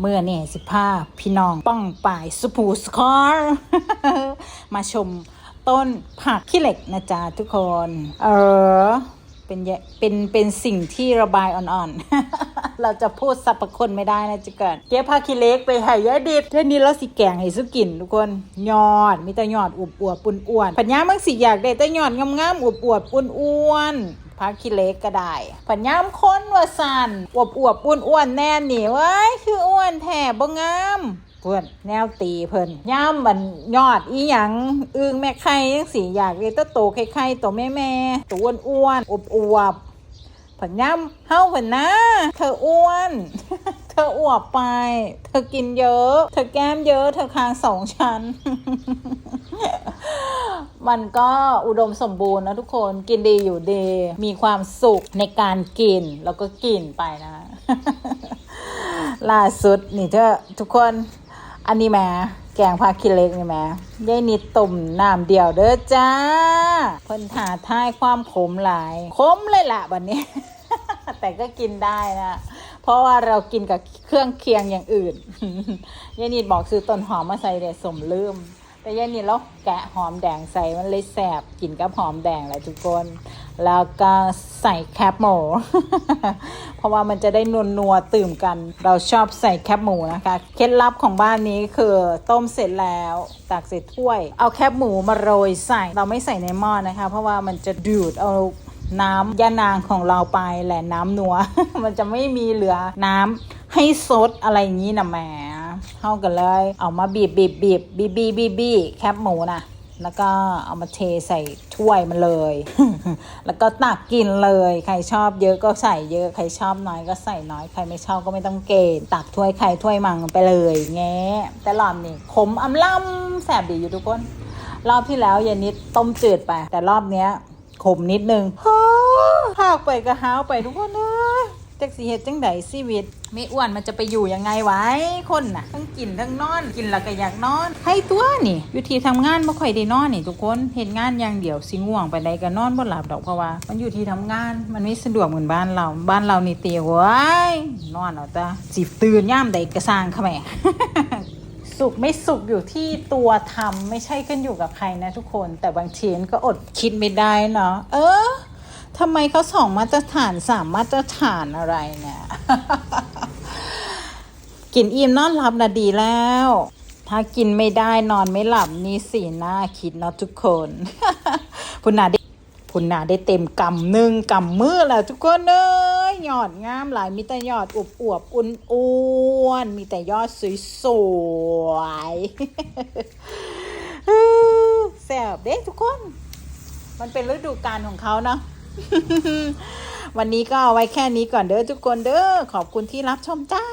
เมื่อเนี่ยสิภาพี่น้องป้องป่ายสุภูสคอร์มาชมต้นผักขี้เหล็กนะจ๊ะทุกคน เออ เป็นแยเป็นเป็นสิ่งที่ระบายอ่อนๆ เราจะพูดสรรพคนไม่ได้นะจ๊ะเกิดเก็บผักขี้เล็กไปให้ยายดิดเท่านี้แล้วสิแกงให้สุกินทุกคนยอดมีแต่ยอดอวบอวบปุ่นอ้วนผัญญามังสิอยากได้แต่ยอดงามๆอวบอวบปุ่นอ้วนพักขี้เล็กก็ได้ผันย่ามค้นว่าสันอวบอวบอ้วนอ้วนแน่นนี่ว้ยคืออ้วนแถบบ่งาม เพื่อนแนวตีเพิ่นย่ามมันยอดอีหยังอึงแม่ไข่ยังสีอยากเลยตะโตไข่ไข่ตัวแม่แม่ตัวอ้วนอ้วนอวบอวบผันย่ามเฮาเพิ่นนะ เธออ้วน เธออวบไป เธอกินเยอะ เธอแก้มเยอะ เธอคางสองชั้น มันก็อุดมสมบูรณ์นะทุกคน กินดีอยู่ดี มีความสุขในการกิน แล้วก็กินไปนะ ล่าสุดนี่เธอทุกคน อันนี้แหมแกงผักขี้เล็กนี่แหมยายนิดตุ่มน้ำเดียวเด้อจ้าเพิ่นถาท้ายความขมหลายขมเลยล่ะบัดนนี้ แต่ก็กินได้นะเพราะว่าเรากินกับเครื่องเคียงอย่างอื่นยายนิดบอกซื้อต้นหอมมาใส่เด็ดสมลืมแต่ยายนิดแล้วแกะหอมแดงใส่มันเลยแสบกินกับหอมแดงแหละทุกคน แล้วก็ใส่แคปหมู เพราะว่ามันจะได้นวลนัวตื่มกัน เราชอบใส่แคปหมูนะคะ เคล็ดลับของบ้านนี้คือต้มเสร็จแล้วตักใส่ถ้วย เอาแคปหมูมาโรยใส่ เราไม่ใส่ในหม้อนะคะ เพราะว่ามันจะดูดเอาน้ำยานางของเราไปแหละน้ำนัว มันจะไม่มีเหลือน้ำให้ซดอะไรอย่างนี้นะแหมเข้ากันเลย เอามาบีบบีบบีบบีบบีบบีบแคปหมูนะ แล้วก็เอามาเทใส่ถ้วยมันเลย แล้วก็ตักกินเลย ใครชอบเยอะก็ใส่เยอะ ใครชอบน้อยก็ใส่น้อย ใครไม่ชอบก็ไม่ต้องเกณฑ์ ตักถ้วยใครถ้วยมังไปเลยแง่แต่รอบนี้ขมอำล่ำแสบดีอยู่ทุกคน รอบที่แล้วยายนิดต้มจืดไป แต่รอบเนี้ยขมนิดนึงฮ่าหากไปก็ห้าวไปทุกคนเอ้ย จักสีเห็ดจังไดชีวิตไม่อ้วนมันจะไปอยู่ยังไงไว้คนน่ะทั้งกินทั้งนอน กินแล้วก็อยากนอนให้ตัวนี่อยู่ที่ทำงานไม่ค่อยได้นอนนี่ทุกคนเห็นงานอย่างเดียวสิง่วงไปใดก็นอนบ่หลับดอกเพราะว่า มันอยู่ที่ทำงานมันไม่สะดวกเหมือนบ้านเราบ้านเรานี่เตียวไว้นอนเอาแต่สิตื่นย่ามใดกระสร้างค่ะแม่สุขไม่สุขอยู่ที่ตัวทำไม่ใช่ขึ้นอยู่กับใครนะทุกคน แต่บางทีนก็อดคิดไม่ได้เนาะเออ ทำไมเขาสองมาตรฐานสามมาตรฐานอะไรเนี่ย กินอิ่มนอนหลับนะดีแล้ว ถ้ากินไม่ได้นอนไม่หลับนี่สีหน้าคิดเนาะทุกคนพุนาได้พุนาได้เต็มกำหนึ่งกำมือแล้วทุกคนเอ้ยยอดงามหลายมีแต่ยอดอวบอวบๆอ้วนมีแต่ยอดสวยๆแซ่บเด้ทุกคน มันเป็นฤดูกาลของเขาเนาะ วันนี้ก็เอาไว้แค่นี้ก่อนเด้อทุกคนเด้อขอบคุณที่รับชมจ้า